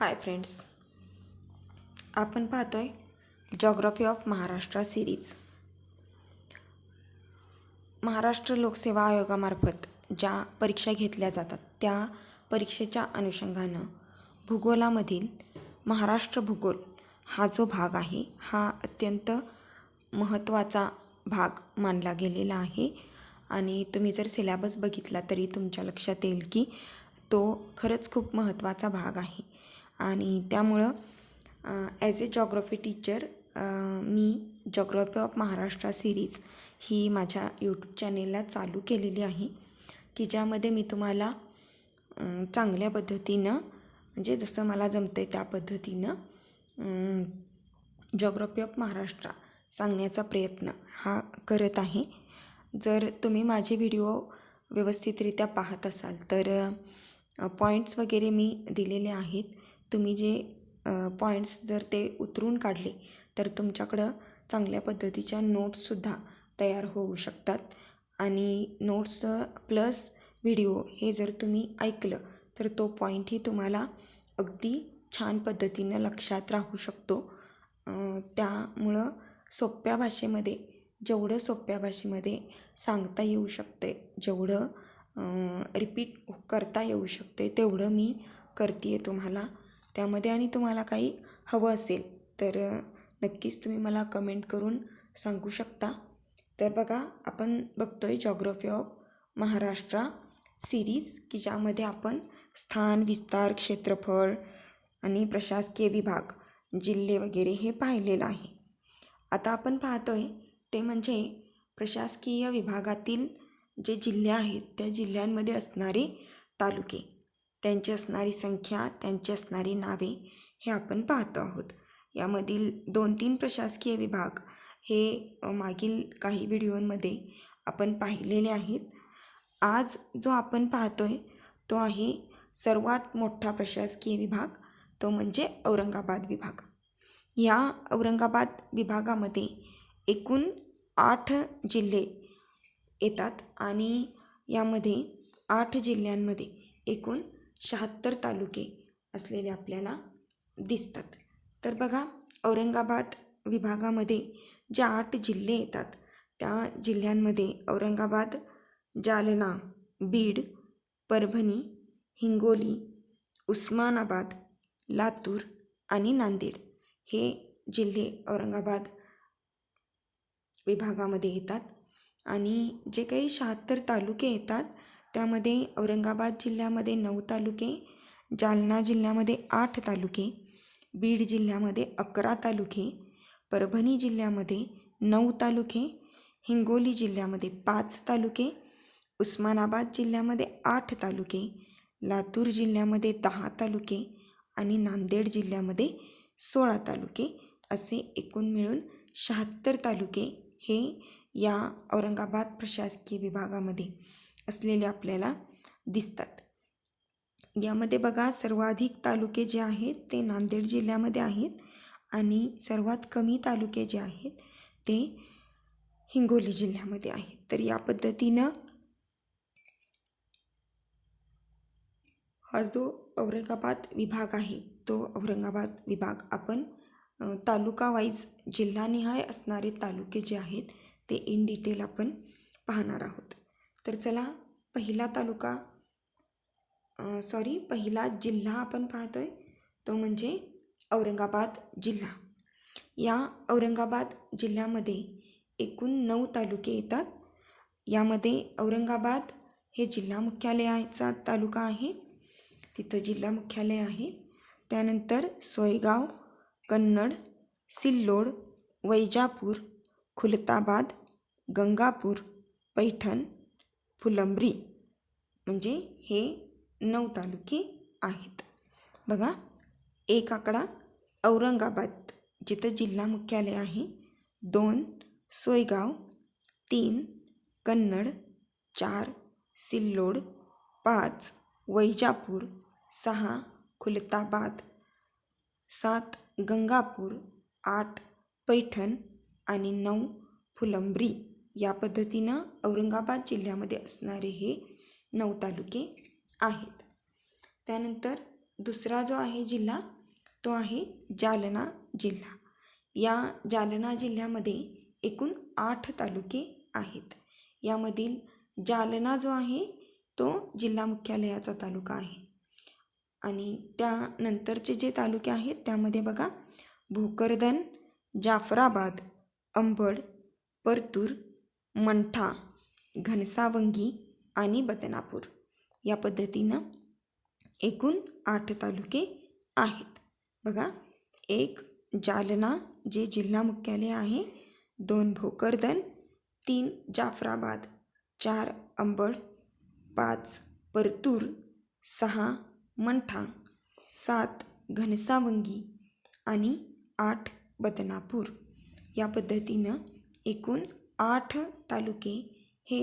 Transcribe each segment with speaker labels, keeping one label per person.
Speaker 1: हाय friends आपण पाहतोय geography of Maharashtra series Maharashtra लोकसेवा आयोगामार्फत ज्या परीक्षा घेतल्या जातात त्या परीक्षेच्या अनुषंगानं भूगोलामधील महाराष्ट्र भूगोल हा जो भाग आहे हा अत्यंत महत्त्वाचा भाग मानला गेलेला आहे. आणि तुम्ही जर सिलॅबस बघितला तरी तुमच्या लक्षात येईल की तो खरंच खूप महत्त्वाचा भाग आहे. आणि त्यामुळं ॲज ए जॉग्रफी टीचर मी जॉग्रॉफी ऑफ महाराष्ट्र सिरीज ही माझ्या यूट्यूब चॅनेलला चालू केलेली आहे की ज्यामध्ये मी तुम्हाला चांगल्या पद्धतीनं म्हणजे जसं मला जमतं आहे त्या पद्धतीनं जॉग्रॉफी ऑफ महाराष्ट्र सांगण्याचा प्रयत्न हा करत आहे. जर तुम्ही माझे व्हिडिओ व्यवस्थितरित्या पाहत असाल तर पॉईंट्स वगैरे मी दिलेले आहेत. तुम्ही जे पॉईंट्स जर ते उतरून काढले तर तुमच्याकडं चांगल्या पद्धतीच्या नोट्ससुद्धा तयार होऊ शकतात. आणि नोट्स प्लस व्हिडिओ हे जर तुम्ही ऐकलं तर तो पॉईंटही तुम्हाला अगदी छान पद्धतीनं लक्षात राहू शकतो. त्यामुळं सोप्या भाषेमध्ये जेवढं सोप्या भाषेमध्ये सांगता येऊ शकते जेवढं रिपीट करता येऊ शकते तेवढं मी करते आहे तुम्हाला. त्यामध्ये आणि तुम्हाला काही हवं असेल तर नक्कीच तुम्ही मला कमेंट करून सांगू शकता. तर बघा आपण बघतो आहे जॉग्रफी ऑफ महाराष्ट्र सिरीज की ज्यामध्ये आपण स्थान विस्तार क्षेत्रफळ आणि प्रशासकीय विभाग जिल्हे वगैरे हे पाहिलेलं आहे. आता आपण पाहतो आहे ते म्हणजे प्रशासकीय विभागातील जे जिल्हे आहेत त्या जिल्ह्यांमध्ये असणारे तालुके. त्यांची असणारी संख्या त्यांची असणारी नावे हे आपण पाहतो आहोत. यामधील दोन तीन प्रशासकीय विभाग हे मागील काही व्हिडिओमध्ये आपण पाहिलेले आहेत. आज जो आपण पाहतो आहे तो आहे सर्वात मोठा प्रशासकीय विभाग तो म्हणजे औरंगाबाद विभाग. या औरंगाबाद विभागामध्ये एकूण आठ जिल्हे येतात आणि यामध्ये आठ जिल्ह्यांमध्ये एकूण शहात्तर तालुके असलेले आपल्याला दिसतात. तर बघा औरंगाबाद विभागामध्ये ज्या आठ जिल्हे येतात त्या जिल्ह्यांमध्ये औरंगाबाद जालना बीड परभणी हिंगोली उस्मानाबाद लातूर आणि नांदेड हे जिल्हे औरंगाबाद विभागामध्ये येतात. आणि जे काही शहात्तर तालुके येतात त्यामध्ये औरंगाबाद जिल्ह्यामध्ये नऊ तालुके जालना जिल्ह्यामध्ये आठ तालुके बीड जिल्ह्यामध्ये अकरा तालुके परभणी जिल्ह्यामध्ये नऊ तालुके हिंगोली जिल्ह्यामध्ये पाच तालुके उस्मानाबाद जिल्ह्यामध्ये आठ तालुके लातूर जिल्ह्यामध्ये दहा तालुके आणि नांदेड जिल्ह्यामध्ये सोळा तालुके असे एकूण मिळून शहात्तर तालुके हे या औरंगाबाद प्रशासकीय विभागामध्ये असलेले आपल्याला दिसतात. यामध्ये बघा सर्वाधिक तालुके जे आहेत ते नांदेड जिल्ह्यामध्ये आहेत आणि सर्वात कमी तालुके जे आहेत ते हिंगोली जिल्ह्यामध्ये आहेत. तर या पद्धतीनं हा जो औरंगाबाद विभाग आहे तो औरंगाबाद विभाग आपण तालुका वाईज जिल्हानिहाय असणारे तालुके जे आहेत ते इन डिटेल आपण पाहणार आहोत. तर चला पहिला तालुका सॉरी पहिला जिल्हा आपण पाहतो आहे तो म्हणजे औरंगाबाद जिल्हा. या औरंगाबाद जिल्ह्यामध्ये एकूण नऊ तालुके येतात. यामध्ये औरंगाबाद हे जिल्हा मुख्यालयाचा तालुका आहे. तिथं जिल्हा मुख्यालय आहे. त्यानंतर सोयगाव कन्नड सिल्लोड वैजापूर खुलताबाद गंगापूर पैठण फुलंब्री म्हणजे हे नऊ तालुके आहेत. बघा एक आकडा औरंगाबाद जिथं जिल्हा मुख्यालय आहे. दोन सोयगाव. तीन कन्नड. चार सिल्लोड. पाच वैजापूर. सहा खुलताबाद. सात गंगापूर. आठ पैठण. आणि नऊ फुलंब्री. या पद्धतीनं औरंगाबाद जिल्ह्यामध्ये असणारे हे नऊ तालुके आहेत. त्यानंतर दुसरा जो आहे जिल्हा तो आहे जालना जिल्हा. या जालना जिल्ह्यामध्ये एकूण आठ तालुके आहेत. यामधील जालना जो आहे तो जिल्हा मुख्यालयाचा तालुका आहे. आणि त्यानंतरचे जे तालुके आहेत त्यामध्ये बघा भोकरदन जाफराबाद अंबड परतूर मंठा घनसावंगी आणि बदनापूर या पद्धतीनं एकूण आठ तालुके आहेत. बघा एक जालना जे जिल्हा मुख्यालय आहे दोन भोकरदन तीन जाफराबाद चार अंबड पाच परतूर सहा मंठा सात घनसावंगी आणि आठ बदनापूर या पद्धतीनं एकूण आठ तालुके हे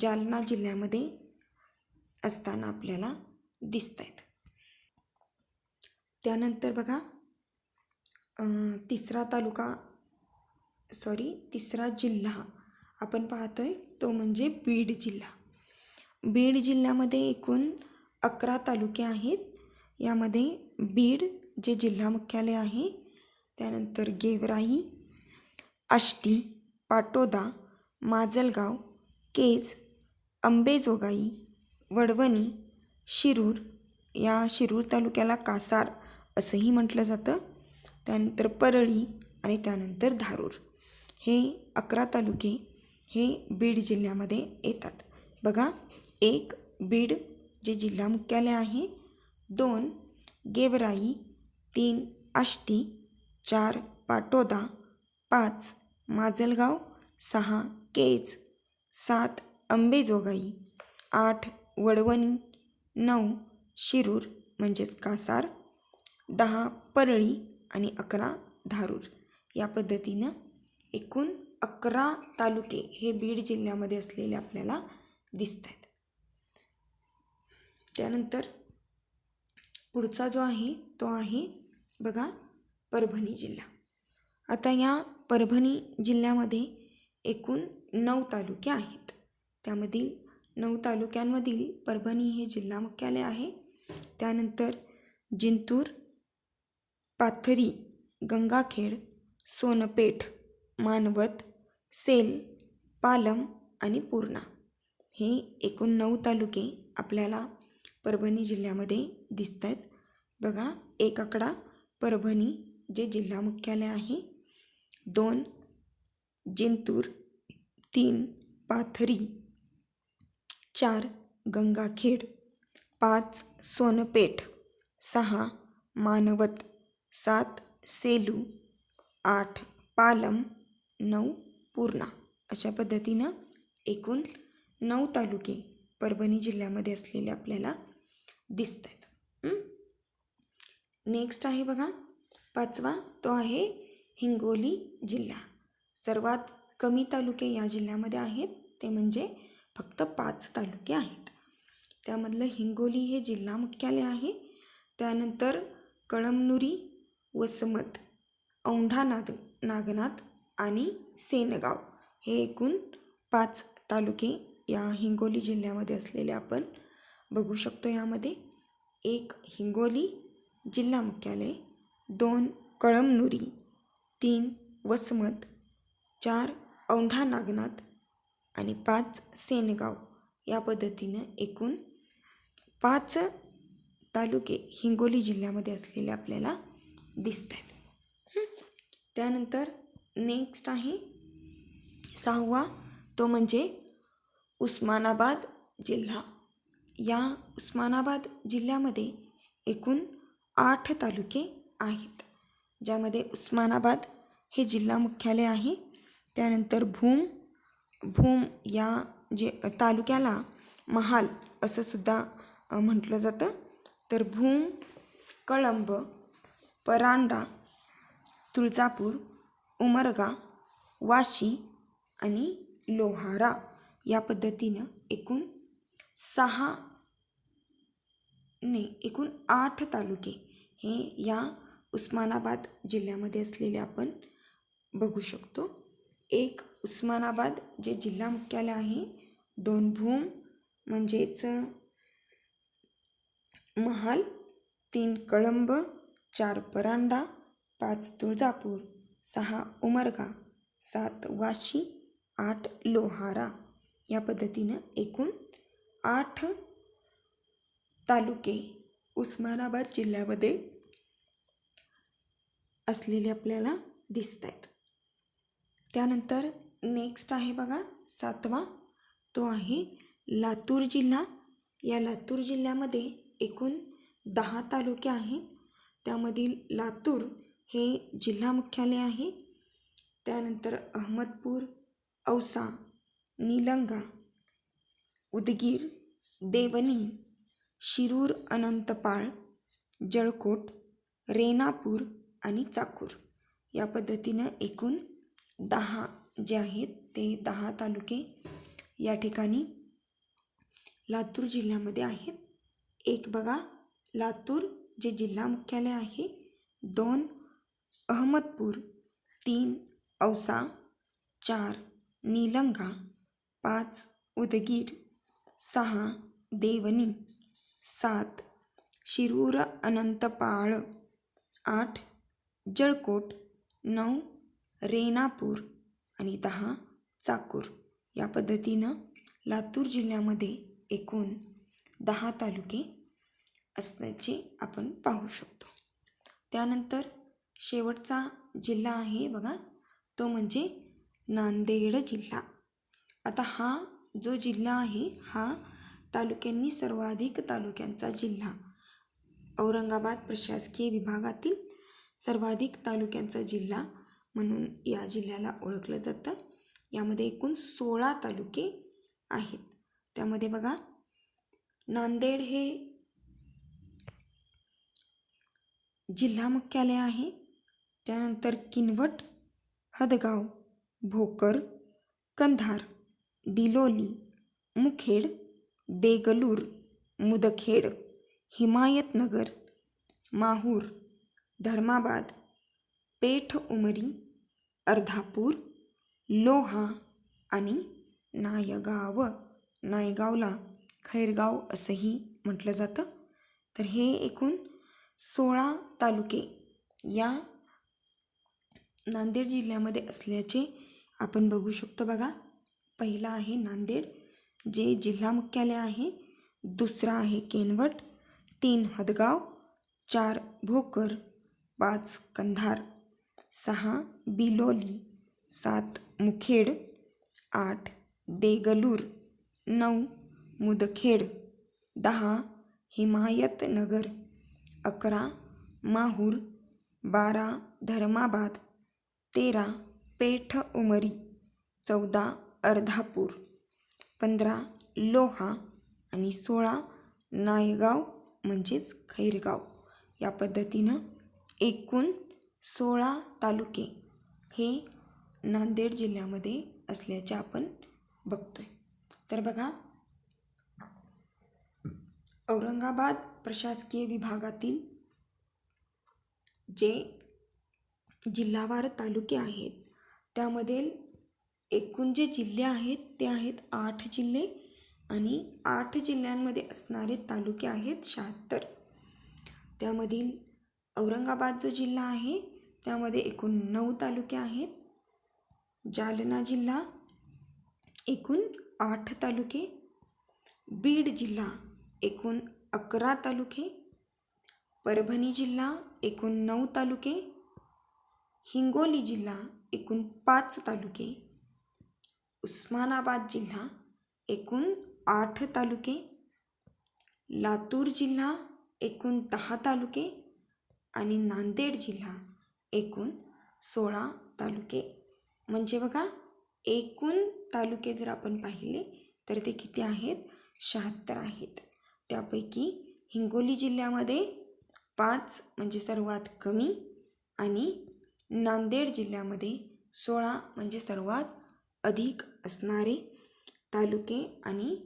Speaker 1: जालना जिल्ह्यामध्ये असताना आपल्याला दिसत आहेत त्यानंतर बघा तिसरा तालुका सॉरी तिसरा जिल्हा आपण पाहतो आहे तो म्हणजे बीड जिल्हा. बीड जिल्ह्यामध्ये एकूण अकरा तालुके आहेत. यामध्ये बीड जे जिल्हा मुख्यालय आहे त्यानंतर गेवराई आष्टी पाटोदा माजलगाव केज अंबेजोगाई वडवणी शिरूर या शिरूर तालुक्याला कासार असंही म्हटलं जातं. त्यानंतर परळी आणि त्यानंतर धारूर. हे अकरा तालुके हे बीड जिल्ह्यामध्ये येतात. बघा एक बीड जे जिल्हा मुख्यालय आहे दोन गेवराई तीन आष्टी चार पाटोदा पाच माजलगाव सहा केज सात अंबेजोगाई आठ वडवणी नऊ शिरूर म्हणजेच कासार दहा परळी आणि अकरा धारूर. या पद्धतीनं एकूण अकरा तालुके हे बीड जिल्ह्यामध्ये असलेले आपल्याला दिसत आहेत त्यानंतर पुढचा जो आहे तो आहे बघा परभणी जिल्हा. आता या परभणी जिल्ह्यामध्ये एकूण नऊ तालुके आहेत. त्यामधील नऊ तालुक्यांमधील परभणी हे जिल्हा मुख्यालय आहे. त्यानंतर जिंतूर पाथरी गंगाखेड सोनपेठ मानवत सेल पालम आणि पूर्णा हे एकूण नऊ तालुके आपल्याला परभणी जिल्ह्यामध्ये दिसत आहेत बघा एक आकडा परभणी जे जिल्हा मुख्यालय आहे दोन जिंतूर तीन पाथरी चार गंगाखेड पाच सोनपेठ सहा मानवत सात सेलू आठ पालम नऊ पूर्णा अशा पद्धतीनं एकूण नऊ तालुके परभणी जिल्ह्यामध्ये असलेले आपल्याला दिसत आहेत नेक्स्ट आहे बघा. पाचवा तो आहे हिंगोली जिल्हा. सर्वात कमी तालुके या जिल्ह्यामध्ये आहेत. ते म्हणजे फक्त पाच तालुके आहेत. त्यामधलं हिंगोली हे जिल्हा मुख्यालय आहे. त्यानंतर कळमनुरी वसमत औंढा नाग नागनाथ आणि सेनगाव हे एकूण पाच तालुके या हिंगोली जिल्ह्यामध्ये असलेले आपण बघू शकतो यामध्ये. एक हिंगोली जिल्हा मुख्यालय दोन कळमनुरी तीन वसमत चार औंढा नागनाथ आणि पाच सेनगाव या पद्धतीनं एकूण पाच तालुके हिंगोली जिल्ह्यामध्ये असलेले आपल्याला दिसत आहेत त्यानंतर नेक्स्ट आहे सहावा तो म्हणजे उस्मानाबाद जिल्हा. या उस्मानाबाद जिल्ह्यामध्ये एकूण आठ तालुके आहेत. ज्यामध्ये उस्मानाबाद हे जिल्हा मुख्यालय आहे. त्यानंतर भूम भूम या जे तालुक्याला महाल असं सुद्धा म्हटलं जातं. तर भूम कळंब परांडा तुळजापूर उमरगा वाशी आणि लोहारा या पद्धतीनं एकूण सहा ने एकूण आठ तालुके हे या उस्मानाबाद जिल्ह्यामध्ये असलेले आपण बघू शकतो. एक उस्मानाबाद जे जिल्हा मुख्यालय आहे दोन भूम म्हणजेच महाल तीन कळंब चार परांडा पाच तुळजापूर सहा उमरगा सात वाशी आठ लोहारा. या पद्धतीनं एकूण आठ तालुके उस्मानाबाद जिल्ह्यामध्ये असलेले आपल्याला दिसत आहेत त्यानंतर नेक्स्ट आहे बघा सातवा. तो आहे लातूर जिल्हा. या लातूर जिल्ह्यामध्ये एकूण दहा तालुके आहेत. त्यामधील लातूर हे जिल्हा मुख्यालय आहे. त्यानंतर अहमदपूर औसा निलंगा उदगीर देवनी शिरूर अनंतपाळ जळकोट रेणापूर आणि चाकूर. या पद्धतीनं एकूण दहा जे आहेत ते दहा तालुके या ठिकाणी लातूर जिल्ह्यामध्ये आहेत. एक बघा लातूर जे जिल्हा मुख्यालय आहे दोन अहमदपूर तीन औसा चार निलंगा पाच उदगीर सहा देवनी सात शिरूर अनंतपाळ आठ जळकोट नऊ रेणापूर आणि दहा चाकूर. या पद्धतीनं लातूर जिल्ह्यामध्ये एकूण दहा तालुके असल्याचे आपण पाहू शकतो. त्यानंतर शेवटचा जिल्हा आहे बघा तो म्हणजे नांदेड जिल्हा. आता हा जो जिल्हा आहे हा तालुक्यांनी सर्वाधिक तालुक्यांचा जिल्हा. औरंगाबाद प्रशासकीय विभागातील सर्वाधिक तालुक्यांचा जिल्हा म्हणून या जिल्ह्याला ओळखलं जातं. यामध्ये एकूण सोळा तालुके आहेत. त्यामध्ये बघा नांदेड हे जिल्हा मुख्यालय आहे. त्यानंतर किनवट हदगाव भोकर कंधार बिलोली मुखेड देगलूर मुदखेड हिमायतनगर माहूर धर्माबाद पेठ उमरी अर्धापूर लोहा आणि नायगाव. नायगावला खैरगाव असंही म्हटलं जातं. तर हे एकूण सोळा तालुके या नांदेड जिल्ह्यामध्ये असल्याचे आपण बघू शकतो बघा. पहिला आहे नांदेड जे जिल्हा मुख्यालय आहे. दुसरा आहे केनवट तीन हदगाव चार भोकर पाच कंधार सहा बिलोली सात मुखेड आठ देगलूर नऊ मुदखेड दहा हिमायतनगर अकरा माहूर बारा धर्माबाद तेरा पेठ उमरी चौदा अर्धापूर पंधरा लोहा आणि सोळा नायगाव म्हणजेच खैरगाव. या पद्धतीनं एकूण सोळा तालुके हे नांदेड जिल्ह्यामध्ये असल्याचे आपण बघतोय. तर बघा औरंगाबाद प्रशासकीय विभागातील जे जिल्हावार तालुके आहेत त्यामध्ये एकूण जे जिल्हे आहेत ते आहेत आठ जिल्हे आणि आठ जिल्ह्यांमध्ये असणारे तालुके आहेत शहात्तर. त्यामधील औरंगाबाद जो जिल्हा आहे. त्यामध्ये एकूण नऊ तालुके आहेत. जालना जिल्हा एकूण आठ तालुके. बीड जिल्हा एकूण अकरा तालुके. परभणी जिल्हा एकूण नऊ तालुके. हिंगोली जिल्हा एकूण पाच तालुके. उस्मानाबाद जिल्हा एकूण आठ तालुके. लातूर जिल्हा एकूण दहा तालुके. आणि नांदेड जिल्हा एकूण सोळा तालुके. म्हणजे बघा एकूण तालुके जर आपण पाहिले तर ते किती आहेत? शहात्तर आहेत. त्यापैकी हिंगोली जिल्ह्यामध्ये पाच म्हणजे सर्वात कमी आणि नांदेड जिल्ह्यामध्ये सोळा म्हणजे सर्वात अधिक असणारे तालुके आणि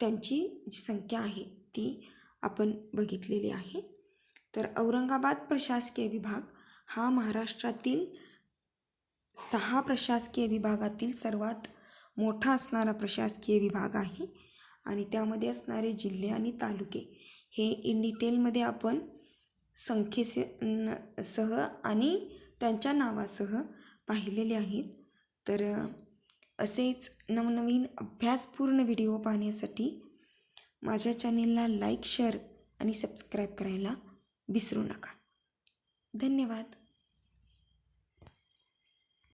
Speaker 1: त्यांची जी संख्या आहे ती आपण बघितलेली आहे. तर औरंगाबाद प्रशासकीय विभाग हा महाराष्ट्रातील सहा प्रशासकीय विभागातील सर्वात मोठा असणारा प्रशासकीय विभाग आहे. आणि त्यामध्ये असणारे जिल्हे आणि तालुके हे इन डिटेलमध्ये आपण संख्येसे न सह आणि त्यांच्या नावासह पाहिलेले आहेत. तर असेच नवनवीन अभ्यासपूर्ण व्हिडिओ पाहण्यासाठी माझ्या चॅनेलला लाईक शेअर आणि सबस्क्राईब करायला विसरू नका. धन्यवाद.